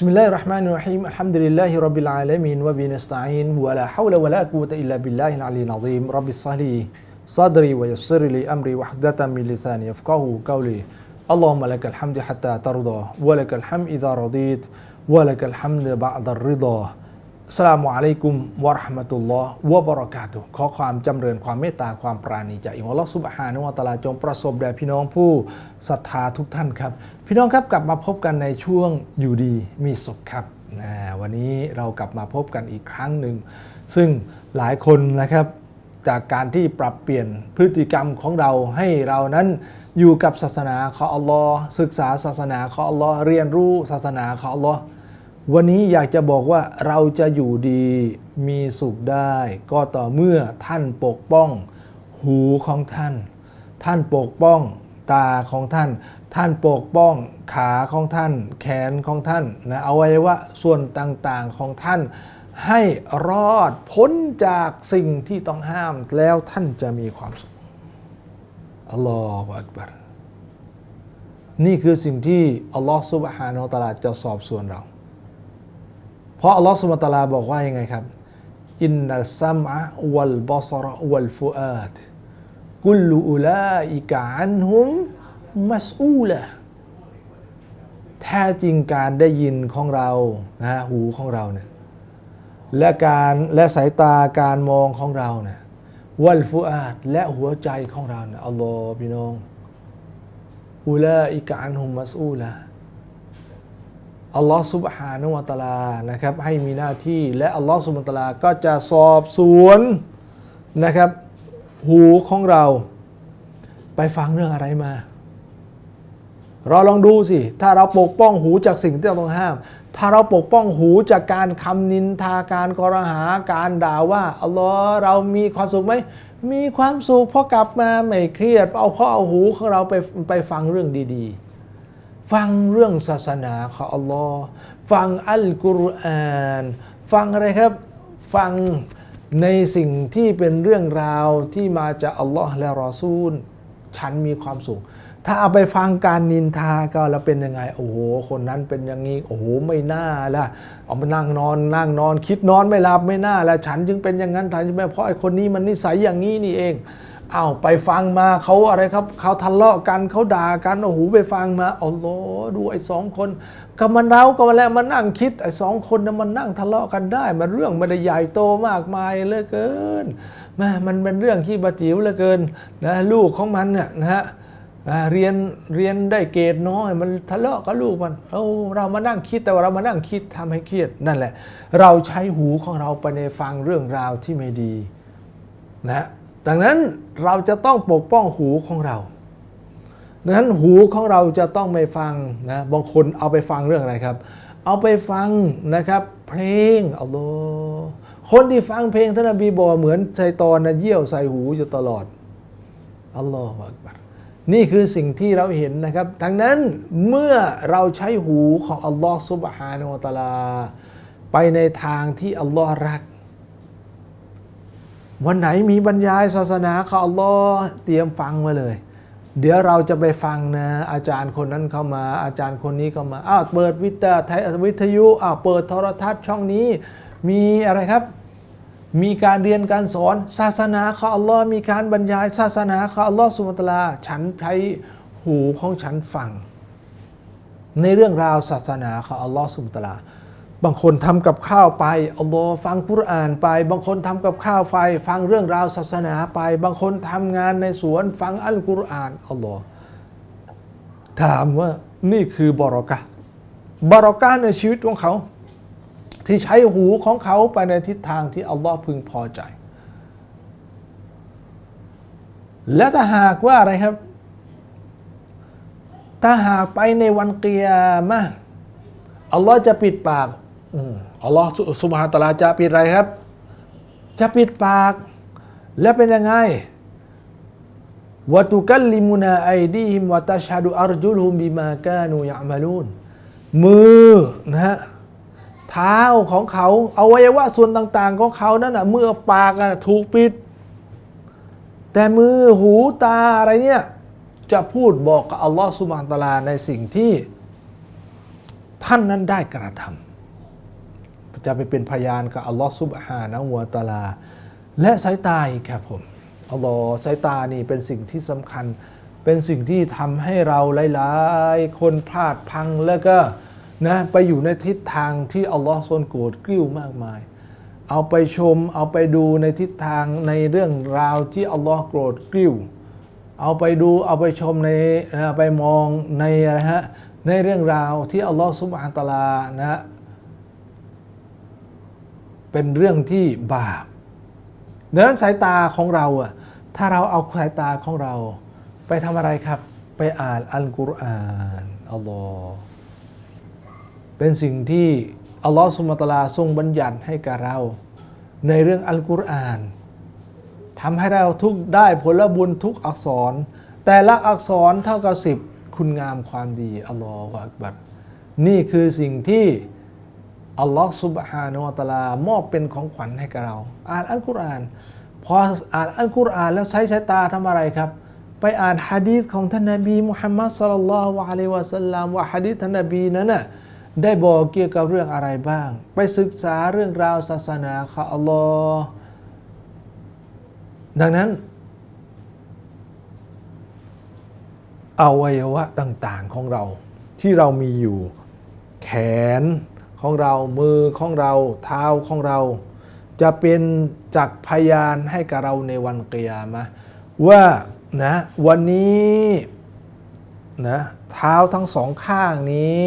بسم الله الرحمن الرحيم الحمد لله رب العالمين وبه نستعين ولا حول ولا قوة إلا بالله العلي العظيم رب اشرح لي صدري ويسر لي أمري واحدة من لساني يفقه قولي اللهم لك الحمد حتى ترضى ولك الحمد إذا رضيت ولك الحمد بعد الرضا สลามุอะลัยกุมวะราะห์มะตุลลอฮ์วะบะเราะกาตุขอความจำเริญความเมตตาความปราณีจากอิมอัลลอฮ์ซุบฮานะฮูวะตะอาลาจงประสบแด่พี่น้องผู้ศรัทธาทุกท่านครับ พี่น้องครับกลับมาพบกันในช่วงอยู่ดีมีสุขครับนะวันนี้เรากลับมาพบกันอีกครั้งหนึ่ง ซึ่งหลายคนนะครับจากการที่ปรับเปลี่ยนพฤติกรรมของเราให้เรานั้นอยู่กับศาสนาของอัลลอฮ์ศึกษาศาสนาของอัลลอฮ์เรียนรู้ศาสนาของอัลลอฮ์ วันนี้อยากจะบอกว่าเราจะอยู่ดีมีสุขได้ ก็ต่อเมื่อท่านปกป้องหูของท่าน ท่านปกป้องตาของท่าน ท่านปกป้องขาของท่าน แขนของท่านนะอวัยวะส่วนต่างๆของท่านให้รอดพ้นจากสิ่งที่ต้องห้ามแล้วท่านจะมีความสุขอัลลอฮฺอักบัรนี่คือสิ่งที่อัลลอฮฺซุบฮานาอัลตะอาลาจะสอบสวนเรา เพราะอัลลอฮฺสุบฮาตาลาบอกว่ายังไงครับ อินนัสซัมะวัลบอซรวัลฟุอาดกุลอุลาอิกะอันฮุมมัสอูละแท้จริงการได้ยินของเรานะหูของเราเนี่ยและการและสายตาการมองของเราเนี่ยวัลฟุอาดและหัวใจของเราเนี่ยอัลลอฮ์พี่น้องอุลาอิกะอันฮุมมัสอูละ อัลลอฮ์สุบฮานุวะตาลานะครับให้มีหน้าที่และอัลลอฮ์สุบฮานุวะตาลาก็จะสอบสวนนะครับหูของเรา ไปฟังเรื่องอะไรมา เราลองดูสิ ถ้าเราปกป้องหูจากสิ่งที่เราต้องห้าม ถ้าเราปกป้องหูจากการคำนินทาการกรหาการด่าว่าอัลลอฮ์เรามีความสุขไหมมีความสุขเพราะกลับมาไม่เครียดเอาเพราะเอาหูของเราไปไปฟังเรื่องดี ๆ ฟังเรื่องศาสนาของอัลลอฮ์ฟังอัลกุรอาน ฟังอะไรครับฟังในสิ่งที่เป็นเรื่องราวที่มาจากอัลลอฮ์และรอซูล ฉันมีความสุข ถ้าเอาไปฟังการนินทาก็แล้วเป็นยังไง โอ้โห คนนั้นเป็นอย่างนี้ โอ้โห ไม่น่าละเอามานั่งนอน นั่งนอน คิดนอนไม่หลับไม่น่าละฉันจึงเป็นอย่างนั้นฉันจึงเป็นเพราะไอ้คนนี้มันนิสัยอย่างนี้นี่เอง อาไปฟังมาเขาอะไรครับเขาทะเลาะกันเขาด่ากันโอ้โหไปฟังมาอัลลอฮ์ดูไอ้สองคนก็มันเราก็มาแล้วมานั่งคิดไอ้สองคนนั้นมันนั่งทะเลาะกันได้ มันเรื่องม่ได้ใหญ่โตมากมายเหลือเกินแม่มันเป็นเรื่องที่บาจิ๋วเหลือเกินนะลูกของมันเนี่ยนะฮะเรียนเรียนได้เกรดน้อย มันทะเลาะกับลูกมันโอ้เรามานั่งคิดแต่ว่าเรามานั่งคิดทำให้เครียดนั่นแหละ เราใช้หูของเราไปในฟังเรื่องราวที่ไม่ดีนะฮะ ดังนั้นเราจะต้องปกป้องหูของเรา ดังนั้นหูของเราจะต้องไม่ฟังนะ บางคนเอาไปฟังเรื่องอะไรครับ เอาไปฟังนะครับเพลงอัลลอฮ์คนที่ฟังเพลงท่านนบีบอกเหมือนชัยตอนนะเยี่ยวใส่หูอยู่ตลอดอัลลอฮฺอักบัรนี่คือสิ่งที่เราเห็นนะครับดังนั้นเมื่อเราใช้หูของอัลลอฮ์ซุบฮานาอัลตะลา ไปในทางที่อัลลอฮ์รัก วันไหนมีบรรยายศาสนาขออัลลอฮ์เตรียมฟังมาเลย เดี๋ยวเราจะไปฟังนะ อาจารย์คนนั้นเข้ามา อาจารย์คนนี้เข้ามาอ้าวเปิดวิทยุวิทยุอ้าวเปิดโทรทัศน์ช่องนี้ มีอะไรครับ มีการเรียนการสอนศาสนาขออัลลอฮ์มีการบรรยายศาสนาขออัลลอฮ์สุบฮาตลา ฉันใช้หูของฉันฟัง ในเรื่องราวศาสนาขออัลลอฮ์สุบฮาตลา บางคนทำกับข้าวไปอัลลอฮ์ฟังกุรอานไป บางคนทำกับข้าวไป ฟังเรื่องราวศาสนาไป บางคนทำงานในสวนฟังอัลกุรอานอัลลอฮ์ถามว่านี่คือบารอกะบารอกะในชีวิตของเขา ที่ใช้หูของเขาไปในทิศทางที่อัลลอฮ์พึงพอใจ และถ้าหากว่าอะไรครับ ถ้าหากไปในวันเกียร์มาอัลลอฮ์จะปิดปาก อัลลอฮ์สุบฮานตะอาลาจะปิดอะไรครับ จะปิดปาก แล้วเป็นยังไงวะตุกัลลิมุนาไอดีฮิมวะตัชฮะดุอัรจุลฮุมบิมากานูยะมาลูนมือนะฮะเท้าของเขาอวัยวะส่วนต่างๆ ของเขานั่นน่ะมือปากน่ะถูกปิด แต่มือหูตาอะไรเนี่ยจะพูดบอกกับอัลลอฮ์สุบฮานตะอาลาในสิ่งที่ท่านนั้นได้กระทำ จะไปเป็นพยานกับอัลลอฮ์ซุบฮานะฮูวะตะอาลา และสายตาครับผมอัลลอฮ์สายตานี่เป็นสิ่งที่สำคัญ เป็นสิ่งที่ทำให้เราหลายๆ คนพลาดพังแล้วก็นะไปอยู่ในทิศทางที่อัลลอฮ์ทรงโกรธกริ้วมากมาย เอาไปชมเอาไปดูในทิศทางในเรื่องราวที่อัลลอฮ์โกรธกริ้วเอาไปดูเอาไปชมในไปมองในอะไรฮะในเรื่องราวที่อัลลอฮ์ซุบฮานตะลานะฮะ เป็นเรื่องที่บาปดังนั้นสายตาของเราอะถ้าเราเอาสายตาของเรา ไปทำอะไรครับ ไปอ่านอัลกุรอานอัลลอฮ์เป็นสิ่งที่อัลลอฮ์สุบฮาตลาทรงบัญญัติให้กับเรา ในเรื่องอัลกุรอานทำให้เราทุกได้ผลบุญทุกอักษร แต่ละอักษรเท่ากับสิบคุณงามความดีอัลลอฮฺอักบัรนี่คือสิ่งที่ อัลลอฮฺสุบฮานะฮูวะตลามอบเป็นของขวัญให้กับเรา อ่านอัลกุรอาน พออ่านอัลกุรอานแล้วใช้สายตาทำอะไรครับ ไปอ่านฮะดีษของท่านนบีมุฮัมมัดสัลลัลลอฮุอะลัยฮิวะสัลลัมว่าฮะดีษท่านนบีนั้นน่ะได้บอกเกี่ยวกับเรื่องอะไรบ้าง ไปศึกษาเรื่องราวศาสนาของอัลลอฮ์ดังนั้นอวัยวะต่างๆของเราที่เรามีอยู่ แขน ของเรา มือของเรา เท้าของเรา จะเป็นจักพยานให้กับเราในวันเกียามะว่านะวันนี้นะเท้าทั้งสองข้างนี้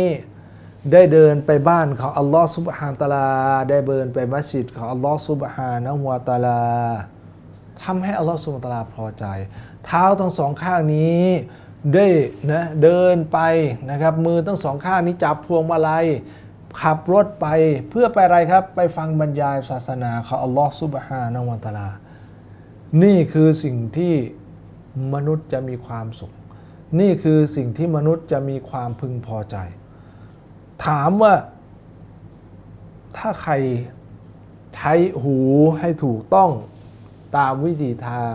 ได้เดินไปบ้านของอัลลอฮ์ซุบฮานตะอาลา ได้เดินไปมัสยิดของอัลลอฮ์ซุบฮานะฮูวตะอาลาทำให้อัลลอฮฺสุบฮานะฮูวะตะอาลาพอใจ เท้าทั้งสองข้างนี้ได้นะเดินไปนะครับมือทั้งสองข้างนี้จับพวงมาลัย ขับรถไปเพื่อไปอะไรครับ ไปฟังบรรยายศาสนาของอัลลอฮฺสุบฮานะฮูวตาลา นี่คือสิ่งที่มนุษย์จะมีความสุข นี่คือสิ่งที่มนุษย์จะมีความพึงพอใจ ถามว่าถ้าใครใช้หูให้ถูกต้องตามวิธีทาง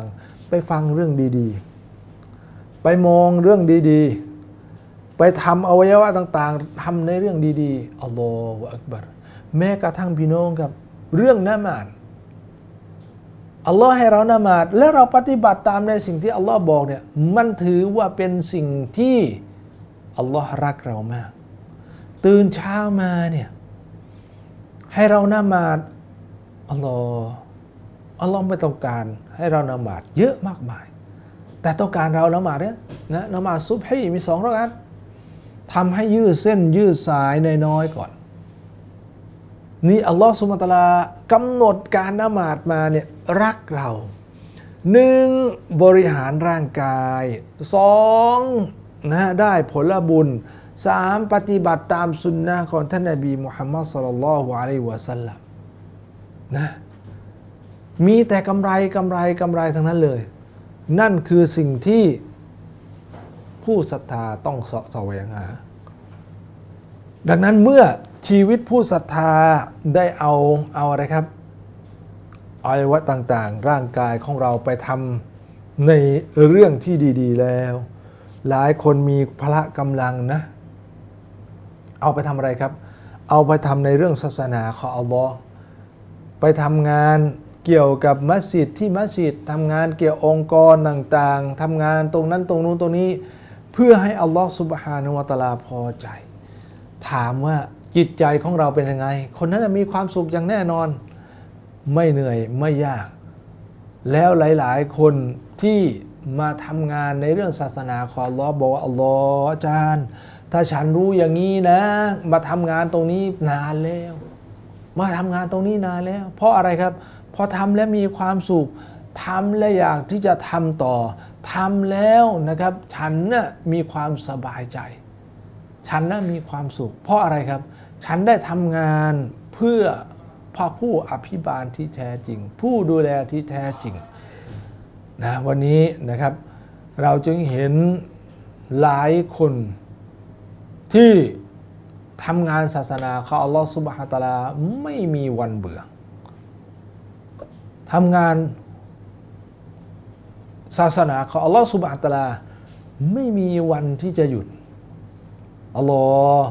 ไปฟังเรื่องดีๆ ไปมองเรื่องดีๆ ไปทำอวัยวะต่างๆทำในเรื่องดีๆอัลลอฮฺอักบัรแม้กระทั่งพี่น้องครับเรื่องนมาดอัลลอฮ์ให้เรานามาดและเราปฏิบัติตามในสิ่งที่อัลลอฮ์บอกเนี่ยมันถือว่าเป็นสิ่งที่อัลลอฮ์รักเรามาก ตื่นเช้ามาเนี่ยให้เรานามาดอัลลอฮ์อัลลอฮ์ไม่ต้องการให้เรานมาดเยอะมากมาย แต่ต้องการเราละหมาดเนี่ยนะนมาดซุบฮีมีสองรักอัต ทำให้ยืดเส้นยืดสายนน้อยก่อน นี่อัลลอฮ์สุบฮาตลากำหนดการนมาดมาเนี่ยรักเราหนึ่งบริหารร่างกายสองนะได้ผลบุญสามปฏิบัติตามสุนนะของท่านนบีมุฮัมมัดสุลลัลลอฮุอะลัยฮิวะสัลลัมนะมีแต่กำไรกำไรกำไรทั้งนั้นเลย นั่นคือสิ่งที่ ผู้ศรัทธาต้องเสาะแสวงหา ดังนั้นเมื่อชีวิตผู้ศรัทธาได้เอาเอาอะไรครับอวัยวะต่างๆ ร่างกายของเราไปทำในเรื่องที่ดีๆ แล้ว หลายคนมีพละกำลังนะ เอาไปทำอะไรครับ เอาไปทำในเรื่องศาสนาของอัลลอฮ์ไปทำงานเกี่ยวกับมัสยิดที่มัสยิดทำงานเกี่ยวองค์กรต่างๆทำงานตรงนั้นตรงนู้นตรงนี้ พื่อให้อัลลอฮ์สุบฮานุวะตาลาพอใจ ถามว่าจิตใจของเราเป็นยังไง คนนั้นนะมีความสุขอย่างแน่นอน ไม่เหนื่อยไม่ยาก แล้วหลาย ๆ คนที่มาทำงานในเรื่องศาสนาของอัลลอบอกว่าอัลลอฮ์อาจารย์ ถ้าฉันรู้อย่างนี้นะ มาทำงานตรงนี้นานแล้ว มาทำงานตรงนี้นานแล้ว เพราะอะไรครับ พอทำแล้วมีความสุขทำและอยากที่จะทำต่อ ทำแล้วนะครับ ฉันน่ะมีความสบายใจ ฉันน่ะมีความสุข เพราะอะไรครับ ฉันได้ทำงานเพื่อพระผู้อภิบาลที่แท้จริง ผู้ดูแลที่แท้จริงนะวันนี้นะครับ เราจึงเห็นหลายคนที่ทำงานศาสนาของอัลลอฮฺสุบฮานะฮูวะตะอาลาไม่มีวันเบื่อทำงาน ศาสนาของอัลลอฮฺสุบฮานะตะอาลา ไม่มีวันที่จะหยุดอัลลอฮ์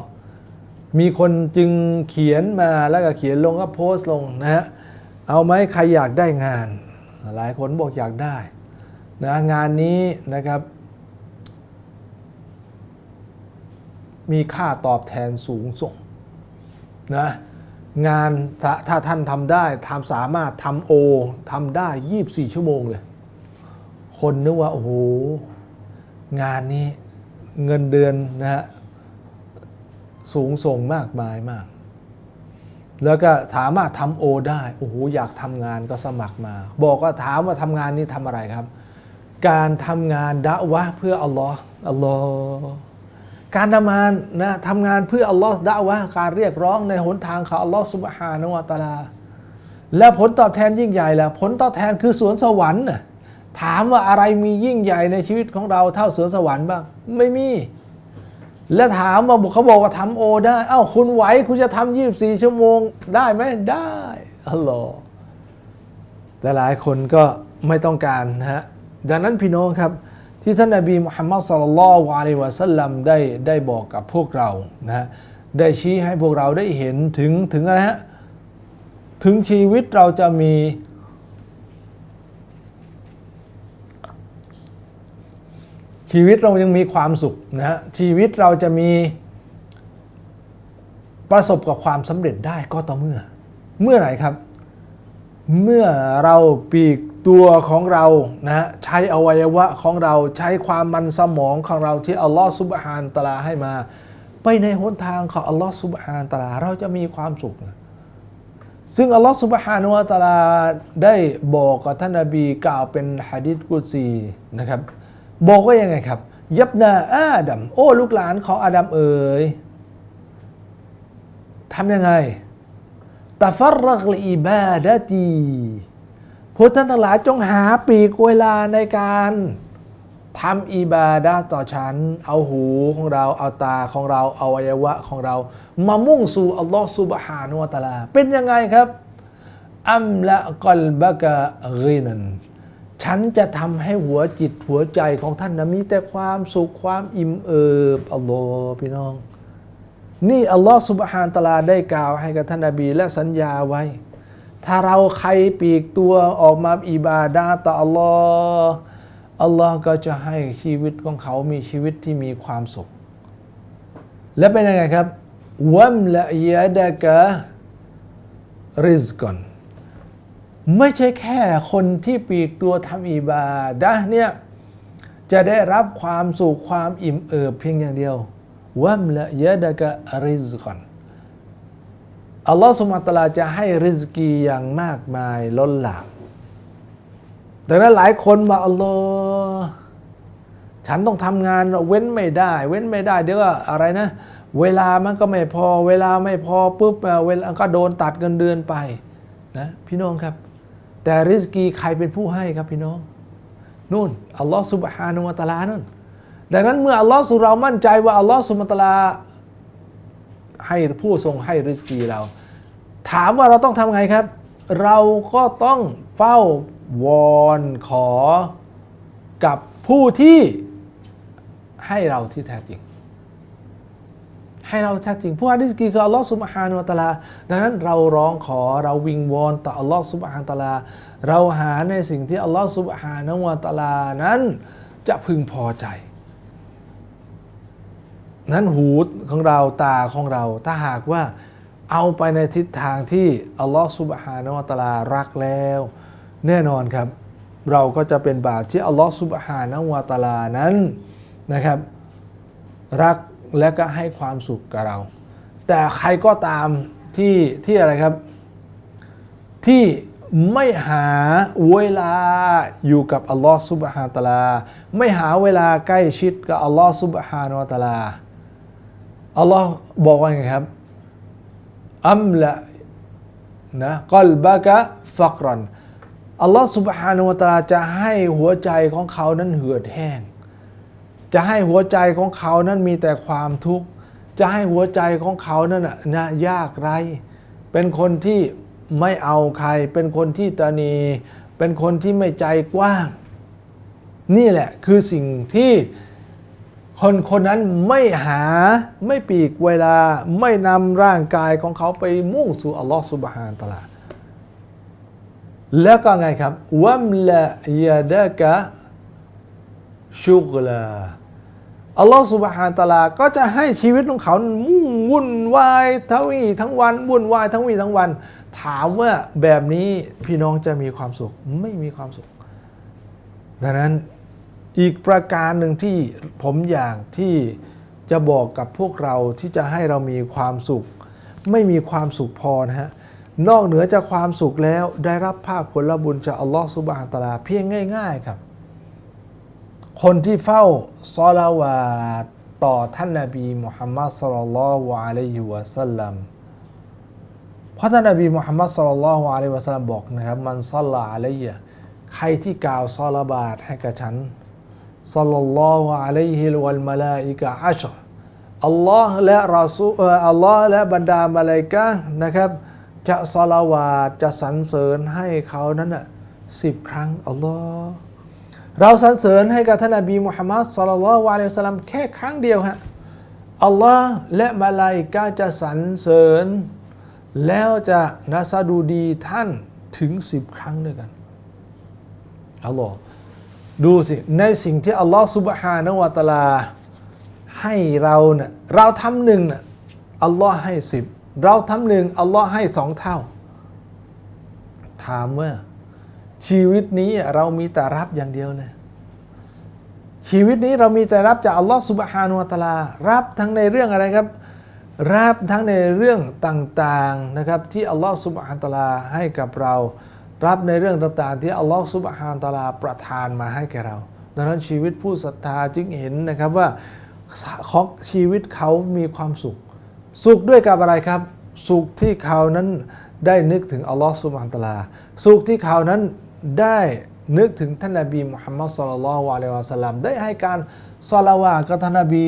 มีคนจึงเขียนมาแล้วก็เขียนลงก็โพสต์ลงนะฮะเอาไหมใครอยากได้งาน หลายคนบอกอยากได้นะงานนี้นะครับ มีค่าตอบแทนสูงส่งนะงานถ้าถ้าท่านทำได้ทำสามารถทำโอทำได้ 24 ชั่วโมงเลย คนนึกว่า โอ้โห งานนี้เงินเดือนนะฮะสูงส่งมากมายมาก แล้วก็ถามว่าทำโอได้ โอ้โห อยากทำงานก็สมัครมา บอกว่าถามว่าทำงานนี้ทำอะไรครับ การทำงานดะวะเพื่ออัลลอฮ์อัลลอฮ์การทำงานนะทำงานเพื่ออัลลอฮ์ดะวะการเรียกร้องในหนทางของอัลลอฮ์สุบฮานะฮูวะตาลา และผลตอบแทนยิ่งใหญ่แหละผลตอบแทนคือสวนสวรรค์นะ ถามว่าอะไรมียิ่งใหญ่ในชีวิตของเราเท่าสวนสวรรค์บ้างไม่มี และถามว่าเขาบอกว่าทำโอได้ เอ้าคุณไหวคุณจะทำยี่บสี่ชั่วโมงได้ไหมได้อัลลอฮ์แต่หลายคนก็ไม่ต้องการนะฮะดังนั้นพี่น้องครับที่ท่านนบีมุฮัมมัดสลลัลลอฮุอะลัยวะสัลลัมได้ได้บอกกับพวกเรานะฮะได้ชี้ให้พวกเราได้เห็นถึงถึงอะไรฮะถึงชีวิตเราจะมี ชีวิตเรายังมีความสุขนะฮะชีวิตเราจะมีประสบกับความสำเร็จได้ก็ต่อเมื่อ เมื่อไหร่ครับ เมื่อเราปีกตัวของเรานะฮะใช้อวัยวะของเราใช้ความมันสมองของเราที่อัลลอฮฺซุบฮานตะลาให้มา ไปในหนทางของอัลลอฮฺซุบฮานตะลาเราจะมีความสุขนะซึ่งอัลลอฮฺสุบฮานุวะตะลาได้บอกกับท่านนบีกล่าวเป็นฮะดิษกุซีนะครับ บอกว่ายังไงครับ ยับนาอาดัมโอ้ลูกหลานของอาดัมเอ๋ยทำยังไงตะฟัรรักลีอิบาดะตีพวกท่านทั้งหลายจงหาปีกเวลาในการทำอิบาดะห์ต่อฉัน เอาหูของเรา เอาตาของเราเอาอวัยวะของเรา มามุ่งสู่อัลลอฮฺสุบฮานุวะตะอาลา เป็นยังไงครับ อัมละกลบะกะกีนัน ฉันจะทำให้หัวจิตหัวใจของท่านนะมีแต่ความสุขความอิ่มเอิบอัลลอฮ์พี่น้อง นี่อัลลอฮ์สุบฮานตะลาได้กล่าวให้กับท่านนบีและสัญญาไว้ ถ้าเราใครปีกตัวออกมาอิบาดาต่ออัลลอฮ์อัลลอฮ์ก็จะให้ชีวิตของเขามีชีวิตที่มีความสุข และเป็นยังไงครับวัมละยะดะกะริซกอน ไม่ใช่แค่คนที่ปีกตัวทำอิบาดะเนี่ยจะได้รับความสุขความอิ่มเอิบเพียงอย่างเดียววัมละยะดะกะริซกอนอัลลอฮฺสุบฮาตลาจะให้ริสกีอย่างมากมายล้นหลามดังนั้นหลายคนมาอัลลอฮ์ฉันต้องทำงานเว้นไม่ได้ เว้นไม่ได้ เดี๋ยวก็อะไรนะ เวลามันก็ไม่พอ เวลาไม่พอปุ๊บอ่อเวลาก็โดนตัดเงินเดือนไปนะพี่น้องครับ แต่ริสกีใครเป็นผู้ให้ครับพี่น้องนู่นอัลลอฮ์สุบฮานุวะตาลานั่นดังนั้นเมื่ออัลลอฮ์สุเรามั่นใจว่าอัลลอฮ์สุบฮานะฮูวะตาลาให้ผู้ทรงให้ริสกีเรา ถามว่าเราต้องทำไงครับ เราก็ต้องเฝ้าวอนขอกับผู้ที่ให้เราที่แท้จริง ให้เราแท้จริงผู้ให้ริสกีคืออัลลอฮฺสุบฮานุตะลา ดังนั้นเราร้องขอเราวิงวอนต่ออัลลอฮฺสุบฮานุตะลา เราหาในสิ่งที่อัลลอฮฺสุบฮานุตะลานั้นจะพึงพอใจ นั้นหูของเราตาของเราถ้าหากว่าเอาไปในทิศทางที่อัลลอฮฺสุบฮานาวะตะลารักแล้ว แน่นอนครับ เราก็จะเป็นบาตที่อัลลอฮฺสุบฮานาวะตะลานั้นนะครับ รัก และก็ให้ความสุขกับเรา แต่ใครก็ตามที่ที่อะไรครับ ที่ไม่หาเวลาอยู่กับอัลลอฮฺสุบฮานตะอาลา ไม่หาเวลาใกล้ชิดกับอัลลอฮฺสุบฮานตะอาลา อัลลอฮ์บอกว่าไงครับ อัมละนะกลบะกะฟักรัน อัลลอฮ์ سبحانه และ تعالى จะให้หัวใจของเขานั้นเหือดแห้ง จะให้หัวใจของเขานั้นมีแต่ความทุกข์จะให้หัวใจของเขานั้นน่ะยากไร เป็นคนที่ไม่เอาใคร เป็นคนที่ตนี เป็นคนที่ไม่ใจกว้าง นี่แหละคือสิ่งที่คนคนนั้นไม่หาไม่ปีกเวลาไม่นำร่างกายของเขาไปมุ่งสู่อัลลอฮฺสุบฮานตะลาแล้วก็ไงครับวัมละยาดะกะชุกลา อัลลอฮฺสุบฮานตะลาก็จะให้ชีวิตของเขามุ่งวุ่นวายทั้งวีทั้งวันวุ่นวายทั้งวีทั้งวัน ถามว่าแบบนี้พี่น้องจะมีความสุขไม่มีความสุข ดังนั้นอีกประการหนึ่งที่ผมอยากที่จะบอกกับพวกเราที่จะให้เรามีความสุข ไม่มีความสุขพอนะฮะนอกเหนือจากความสุขแล้วได้รับภาคผลบุญจากอัลลอฮฺสุบฮานตะลาเพียงง่าย ๆ ครับ คนที่เฝ้าซอลาวาตต่อท่านนาบีมุฮัมมัดสุลลัลลอฮุอะลัยฮิวะสัลลัมเพราะท่านนาบีมุฮัมมัดสุลลัลลอฮุอะลัยฮิวะสัลลัมบอกนะครับมันซัลลาอะลัยยะใครที่กล่าวซอลาบาตให้กับฉันซัลลัลลอฮุอะลัยฮิวัลมะลาอิกะอัชรอัลลอฮ์และรอซูอัลลอฮ์และบรรดามาลาอิกะนะครับจะซอลาวาตจะสรรเสริญให้เขานั้นน่ะสิบครั้งอัลลอฮ์ เราสรรเสริญให้กับท่านนบีมุฮัมมัดสุลลัลลอฮุอะลัยฮิสัลลัมแค่ครั้งเดียวฮะอัลลอฮ์และมาลาอิกะห์จะสรรเสริญ แล้วจะนัสดูดีท่านถึงสิบครั้งด้วยกันอัลลอฮ์ดูสิ ในสิ่งที่อัลลอฮ์สุบฮานะวะตลา ให้เราเนะ่ยเราทำหนึ่งน่ะอัลลอฮ์ให้สิบเราทำหนึ่งอัลลอฮ์ให้สองเท่า ถามว่า ชีวิตนี้เรามีแต่รับอย่างเดียวเลย ชีวิตนี้เรามีแต่รับจากอัลลอฮ์สุบฮานุวะตะอาลา รับทั้งในเรื่องอะไรครับ รับทั้งในเรื่องต่างๆนะครับที่อัลลอฮ์สุบฮานตะอาลาให้กับเรา รับในเรื่องต่างๆ ที่อัลลอฮ์สุบฮานตะอาลาประทานมาให้แก่เรา ดังนั้นชีวิตผู้ศรัทธาจึงเห็นนะครับว่าของชีวิตเขามีความสุข สุขด้วยกับอะไรครับ สุขที่เขานั้นได้นึกถึงอัลลอฮ์สุบฮานตะอาลา สุขที่เขานั้น ได้นึกถึงท่านนบีมุฮัมมัดสุลลัลลอฮุอะลัยวะสลัมได้ให้การซอลาวาตกับท่านนบี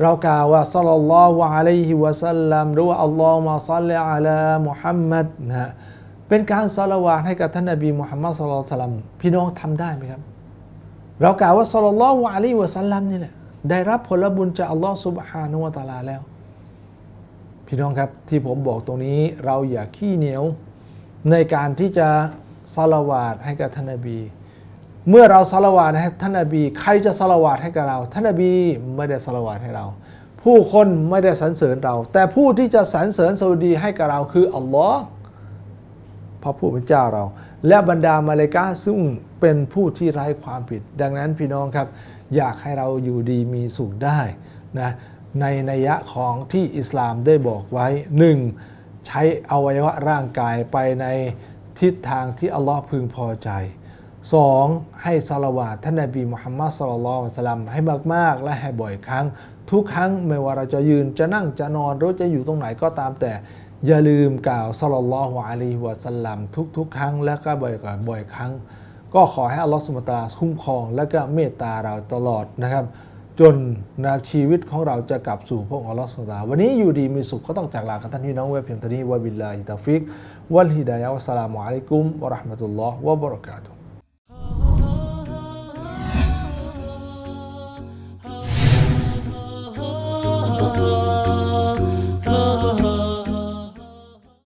เรากล่าวว่าสัลลัลลอฮุอะลัยฮิวะสัลลัมหรือว่าอัลลอฮุมะซัลลิอะลามุฮัมมัดนะฮะเป็นการซอลาวาตให้กับท่านนบีมุฮัมมัดสุลลัลสัลลัมพี่น้องทำได้ไหมครับ เรากล่าวว่าสัลลัลลอฮุอะลัยฮิวะสัลลัมนี่แหละได้รับผลบุญจากอัลลอฮ์ซุบฮานะฮูวะตาลาแล้ว พี่น้องครับที่ผมบอกตรงนี้เราอย่าขี้เหนียวในการที่จะ ซาลาวาตให้กับท่านนบี เมื่อเราซาลาวาตให้ท่านนบี ใครจะซาลาวาตให้กับเรา ท่านนบีไม่ได้ซาลาวาตให้เรา ผู้คนไม่ได้สรรเสริญเรา แต่ผู้ที่จะสรรเสริญสวัสดีให้กับเราคืออัลลอฮ์พระผู้เป็นเจ้าเรา และบรรดามาเลกาซึ่งเป็นผู้ที่ไร้ความผิด ดังนั้นพี่น้องครับ อยากให้เราอยู่ดีมีสุขได้นะในนัยยะของที่อิสลามได้บอกไว้หนึ่งใช้อวัยวะร่างกายไปใน ทิศทางที่อัลลอฮ์พึงพอใจสองให้สลาวาท่านนบีมุฮัมมัดสุลลัลลอฮุอะลัยฮิวะสัลลัมให้มากๆ และให้บ่อยครั้ง ทุกครั้งไม่ว่าเราจะยืนจะนั่งจะนอน หรือจะอยู่ตรงไหนก็ตามแต่ อย่าลืมกล่าวสัลลัลอฮุอะลัยฮิวะสลัมทุกๆ ครั้งและก็บ่อยๆบ่อยครั้ง ก็ขอให้อัลลอฮฺสุบฮาตาคุ้มครอง และก็เมตตาเราตลอดนะครับ จนนะชีวิตของเราจะกลับสู่พระองค์อัลลอฮฺสุบตาวันนี้อยู่ดีมีสุขก็ต้องจากลากับท่านพี่น้องไว้เพียงเท่านี้วะบิลลาฮิตาฟิก วัลฮิดาย